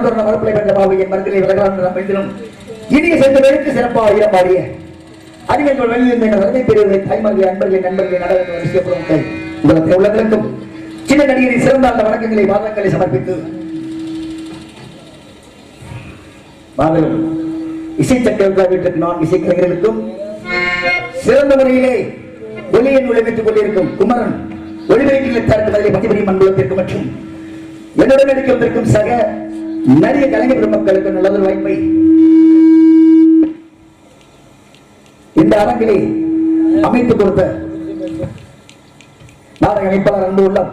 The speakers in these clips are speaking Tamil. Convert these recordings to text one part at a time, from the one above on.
மிகுதில் நடந்துள்ள கண்ட பாபு என் மனதிலே விலகலாம் நம் இனிய இனிய சென்றவருக்கு சிறப்பாக ஈரப்பாடிய அறிஞர்கள் வெளியில் என்ற வரதை பெறுவதை தாய்மார்களே அன்பர்களே நண்பர்களே நடவடிக்கை வரிசைப்படுங்கள் உங்களுக்கு உள்ளங்களுக்கும் சின்ன நடிகரின் சிறந்த அந்த வணக்கங்களை வாதங்களை சமர்ப்பித்து. மாபெரும் இசை சக்கரவர்த்தி வீட்டுக்கு நான் இசைக்கலைஞர்களுக்கும் சிறந்த முறையிலே ஒளியை நுழைவித்துக் கொண்டிருக்கும் குமரன் ஒளிபெருக்கில் தரத்து பதிலை பதிபடி அன்புலத்திற்கு மற்றும் என்னுடன் நடிக்க வந்திருக்கும் சக நிறைய கலைஞர் பெருமக்களுக்கு நல்லதொரு வாய்ப்பை. இந்த அரங்கிலே அமைத்து கொடுத்த நாடக அமைப்பாளர் அன்பு உள்ளம்.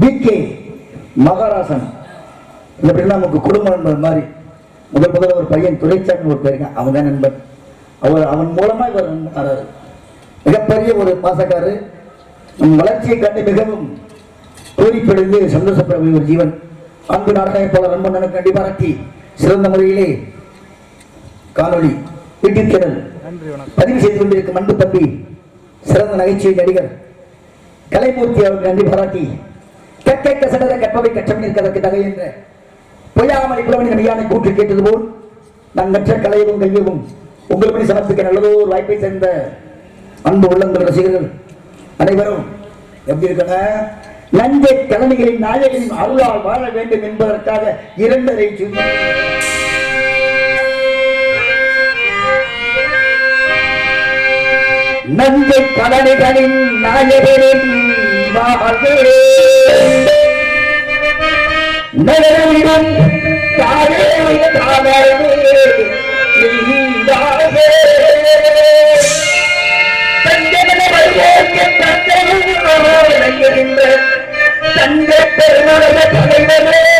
V K Maharasan. இந்த பெண் நமக்கு குடும்ப நண்பர் மாதிரி. முதல் முதல்ல ஒரு பையன் துரைச்சாமி ஒரு பேருங்க. அவன் தான் நண்பன். அவர் அவன் மூலமா இவர் நண்பன் மிகப்பெரிய ஒரு பாசக்காரர். வளர்ச்சியை கண்டு மிகவும் பூரிப்படைந்து சந்தோஷப்படக்கூடிய ஒரு ஜீவன். அன்பு நாடகமைப்பாளர் அன்பன் எனக்கு கண்டி பாராட்டி சிறந்த முறையிலே காணொளி சேனல் பதிவு செய்து கொண்டிருக்கும் அன்பு தம்பி சிறந்த நகைச்சுவை நடிகர் கலைமூர்த்தி அவருக்கு நன்றி பாராட்டி கற்கை கசடர கற்பவை கற்றம் நிற்கதற்கு தகை என்ற பொய்யாமலை புலவனின் மெய்யானை கூற்று கேட்டது போல் நான் கற்ற கலையவும் கையவும் உங்களுக்கு சமர்ப்பிக்க நல்லதோ ஒரு வாய்ப்பை சேர்ந்த அன்பு உள்ளங்கள் ரசிகர்கள் அனைவரும் எப்படி இருக்கணும் நஞ்சை தலைமைகளின் நாயகனின் அருளால் வாழ வேண்டும் என்பதற்காக இரண்டரை சொல்லி நஞ்சை கலனிகளின் நாயகனின் வாழ்வே. நகரிடம் தாயே தாமே நீதாவே தலைவரே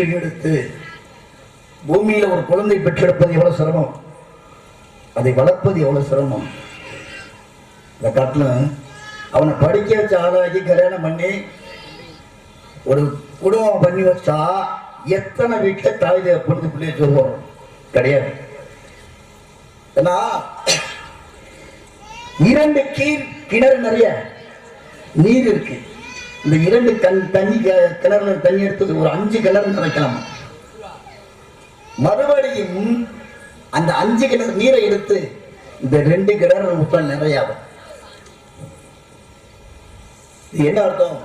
சரிய எடுத்து பூமியில் ஒரு குழந்தை பெற்றெடுப்பது எவ்வளோ சிரமம்? அதை வளர்ப்பது எவ்வளோ சிரமம்? இந்த காட்டில் அவனை படிக்க வச்சு ஆளாகி கல்யாணம் பண்ணி ஒரு குடும்பம் பண்ணி வச்சா எத்தனை வீட்டில் தாய் பொழுது பிள்ளைய சொல்லுவோம் கிடையாது. ஏன்னா இரண்டு கீழ் கிணறு நிறைய நீர் இருக்கு. இந்த இரண்டு கண் தண்ணி க- கிணறுல தண்ணி எடுத்து ஒரு அஞ்சு கிணறு நிறைக்கலாம் மறுபடியும் அந்த அஞ்சு கிணறு நீரை எடுத்து இந்த ரெண்டு கிணறு மொத்தம் நிறையாகும். இது என்ன அர்த்தம்?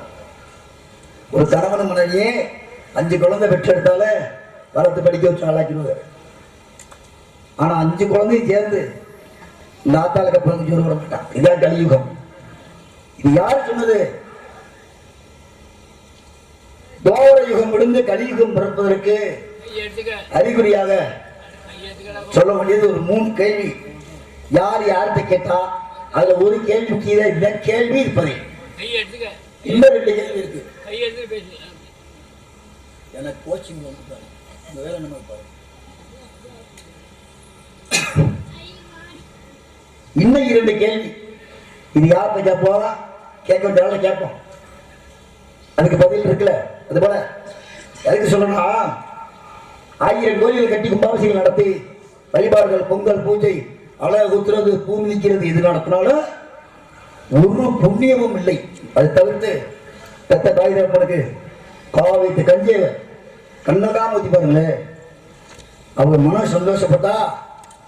ஒரு கணவன் மனைவியே அஞ்சு குழந்தை பெற்றெடுத்தால வளர்த்து படிக்க வச்சு ஆளாக்கிடுவார். ஆனா அஞ்சு குழந்தையும் சேர்ந்து இந்த ஆத்தாளுக்கு பிறகு விட மாட்டான். இதான் கலியுகம். இது யார் சொன்னது? தோர யுகம் விழுந்து கலியுகம் பிறப்பதற்கு அறிகுறியாக சொல்ல வேண்டியது ஒரு மூணு கேள்வி. யார் யார்கிட்ட கேட்டா அதுல ஒரு கேள்விக்கு இதை இந்த கேள்வி இருப்பது. இன்னும் ரெண்டு கேள்வி இருக்கு. எனக்கு கோச்சிங் வந்து இந்த வேலை நம்ம பாரு. இன்னும் இரண்டு கேள்வி. இது யார்கிட்ட கேட்போம் கேட்க வேண்டிய கேட்போம். அதுக்கு பதில் இருக்குல்ல. அது போல. எதுக்கு சொல்லணும்னா ஆயிரம் கோயில்கள் கட்டி கும்பாபிஷேகம் நடத்தி வழிபாடுகள் பொங்கல் பூஜை அழகு குத்துறது பூ மிதிக்கிறது இது நடத்தினாலும் ஒரு புண்ணியமும் இல்லை. அது தவிர்த்து பெத்த தாய் தகப்பனுக்கு காவித்து கஞ்சிய கண்ணெல்லாம் ஊற்றி பாருங்களேன் அவர் மன சந்தோஷப்பட்டா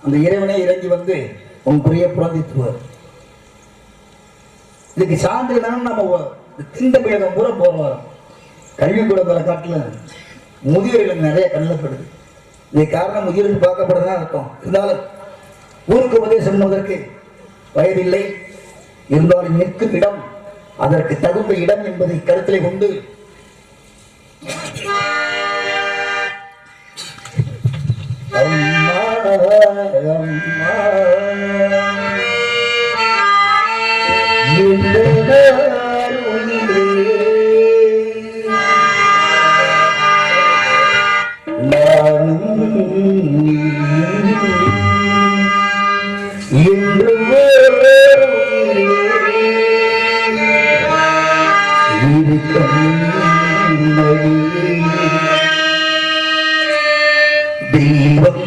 அந்த இறைவனே இறங்கி வந்து உன் புரிய புறந்தித்துவார் இதுக்கு சான்று என்னன்னா நம்ம இந்த திண்டமிழகம் பூரா போற வரோம். கல்விக்கூடங்களை காட்டில் முதியோர்கள் நிறைய கண்ணப்படுது. படுது காரணம் முதியோர்கள் பார்க்கப்படுறதுதான் அர்த்தம். இருந்தாலும் ஊருக்கு உபதேசம் என்பதற்கு வயதில்லை. இருந்தாலும் நிற்கும் இடம் அதற்கு தகுந்த இடம் என்பதை கருத்திலே கொண்டு அம்மா அம்மா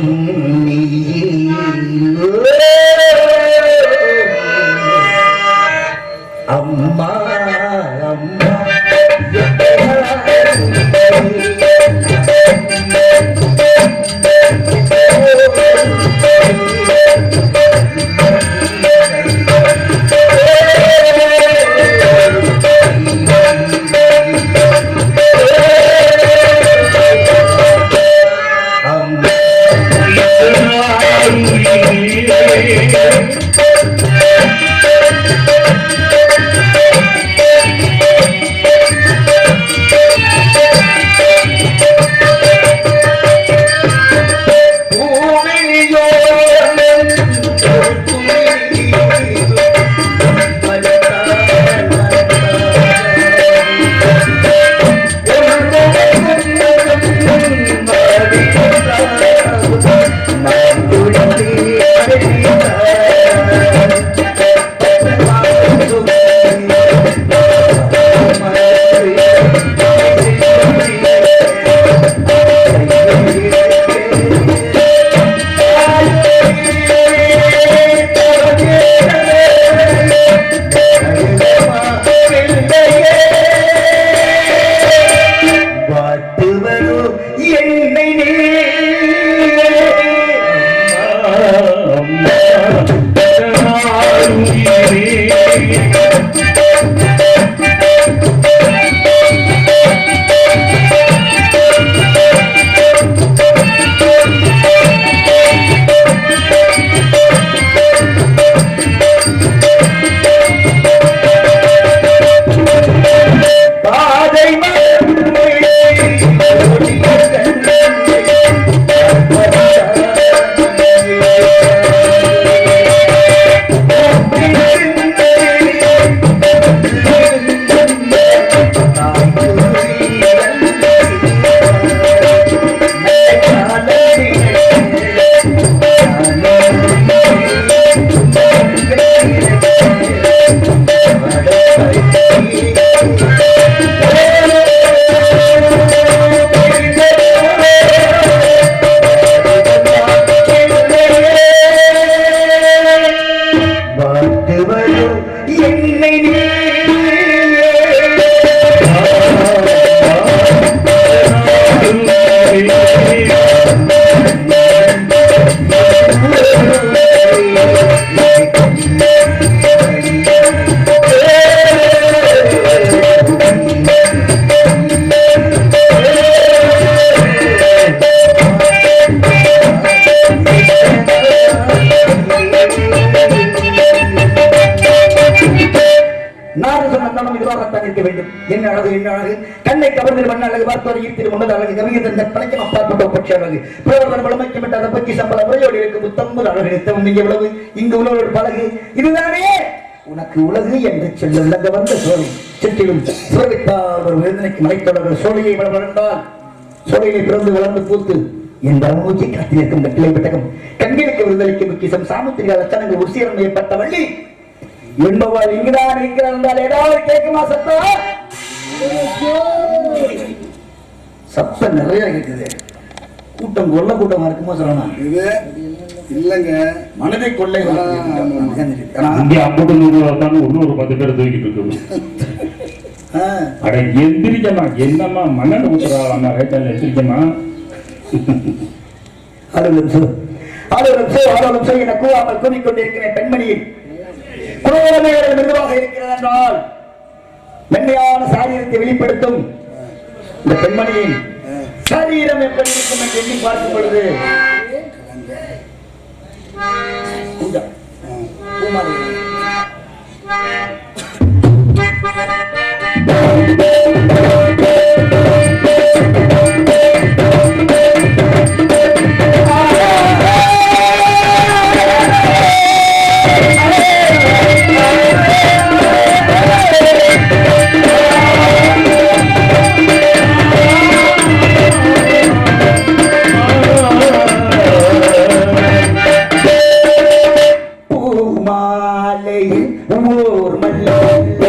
Mm-hmm. முன்னது அழகு அப்பாற்பட்ட பட்சி அழகு வளமைக்கப்பட்ட அதை பற்றி சம்பள முறையோடு இருக்கும் முத்தம்பது அழகு நித்தம் இங்கே எவ்வளவு? இங்கு உழவோடு பழகு. இதுதானே? உனக்கு உலகு என்று சொல்ல விளங்க வந்த சோழி. சுற்றிலும் சுரவித்தால் ஒரு விருந்தனைக்கு மலைத்தொடர்கள். சோழியை வளர்ந்தால் சோழியை பிறந்து வளர்ந்து பூத்து என் தர்மூச்சி காத்திருக்கும் கட்டிலை பெட்டகம். கண்களுக்கு விருந்தளிக்கும் முக்கியம் சாமுத்திரிகா லட்சணங்கள் வள்ளி. என்பவள் இங்குதான் இருக்கிறார் என்றால் ஏதாவது கேட்குமா சத்தம் சத்தம் நிறைய கேட்குது கூட்டம் கொல்ல கூட்டமா இருக்குமோ சொல்லணும்? இது இல்லைங்க. மனதை கொள்ளை. இங்கே ஐம்பது நூறு உட்காந்து இன்னும் ஒரு பத்து பேர் தூக்கிட்டு இருக்கணும் அட எந்திரிக்கமா என்னம்மா மண்ணெண்ண ஊத்துறாங்க ரைட்டால எந்திரிக்கமா அலுவலம் சோ அலுவலம் சோ அலுவலம் சோ என கூறாமல் கூறிக்கொண்டிருக்கிற பெண்மணியில் குரோரமே மிருதுவாக இருக்கிறது என்றால் மென்மையான சாரீரத்தை வெளிப்படுத்தும் இந்த பெண்மணியின் சரீரம் எப்படி இருக்கும் என்று எண்ணி பார்க்கும் பொழுது பூமாரி. மாலையில் ஊர் மல்ல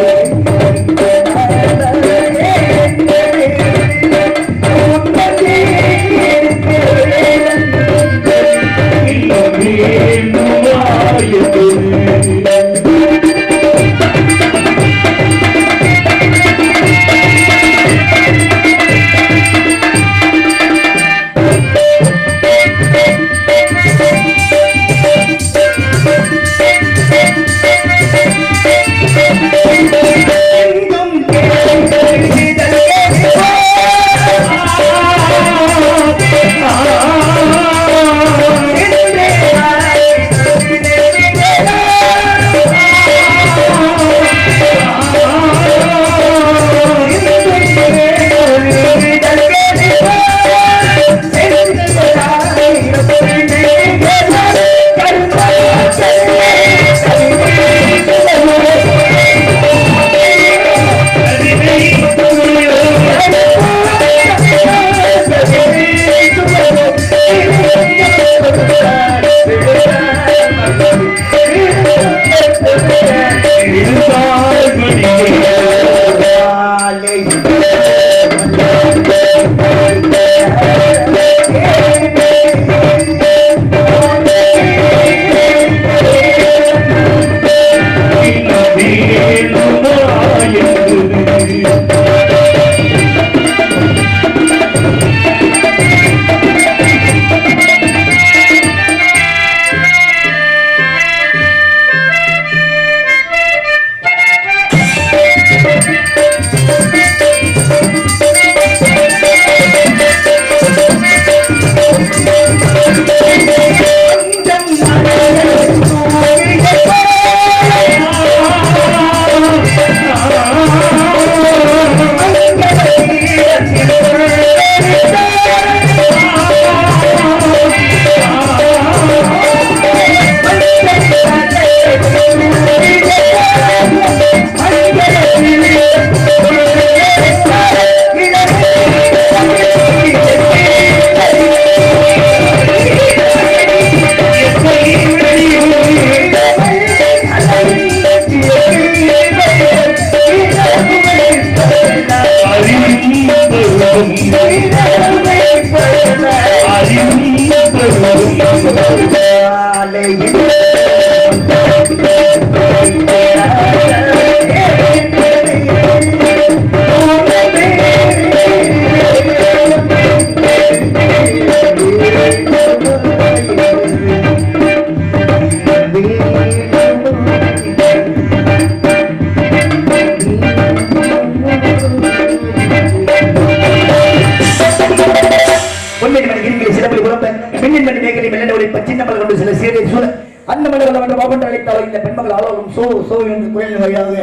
கொண்டு சீரை அழைத்தாலும் இந்த பெண்மகள் ஆளாகும் சோ சோ என்று குரலின் வழியாக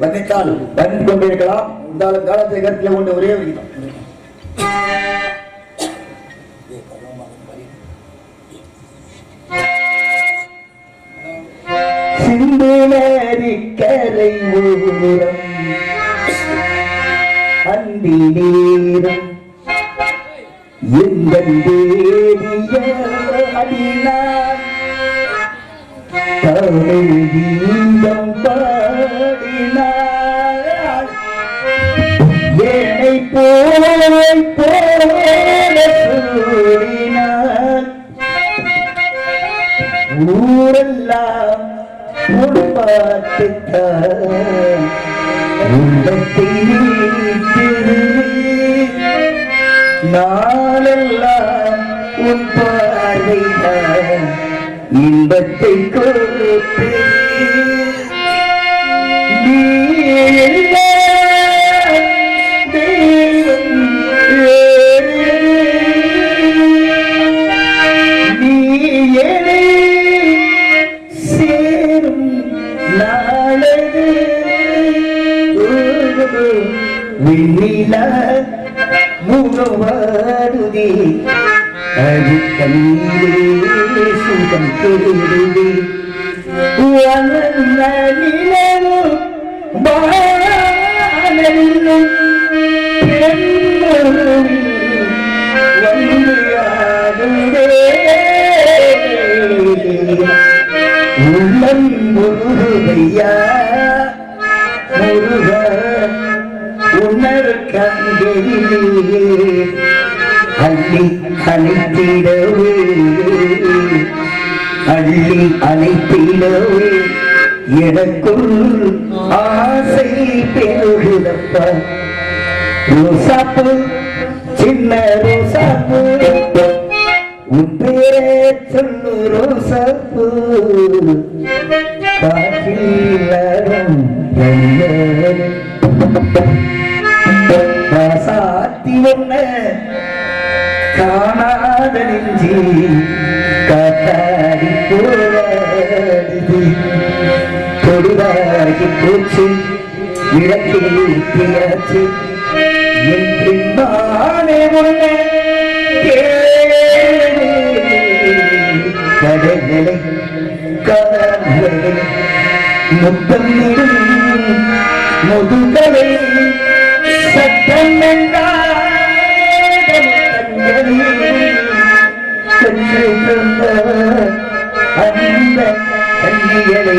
வர்ணித்தால் வர்ணித்துக் கொண்டிருக்கலாம். இருந்தாலும் காலத்தை கருத்தில் கொண்டு ஒரே விகிதம் சிந்து கரை ஊரம் அந்தி நேரம் எங்கள் தேவிய அடினார் தமிழ் கீதம் பாடினார் ஏனை போய் போல ஊரெல்லாம் உள்பாட்டுத்தான் உள்ளத்தில் திரு கண்ணீரே சுகம் பெறுதே வளர்ந்த நிலவும் வானெல்லும் உள்ளம் முருகையா முருக உணர் கண்களிலே அள்ளி அணைத்திடவே அள்ளி அணைத்திடவே எனக்குள் ஆசை பெருகுதப்பா ரோசாப்பு சின்ன ரோசாப்பு. உன் பேரே சொல்லு ரோசாப்பு. காற்றில் சாத்தி ஒன்ன தொடுவாகி போச்சு விளக்கேற்றியாச்சு என் பின்பானே உன்ன கடல்களை காதலை முத்தம் முதுகலை சட்டம் என்றாத அந்த கண்ணிகளை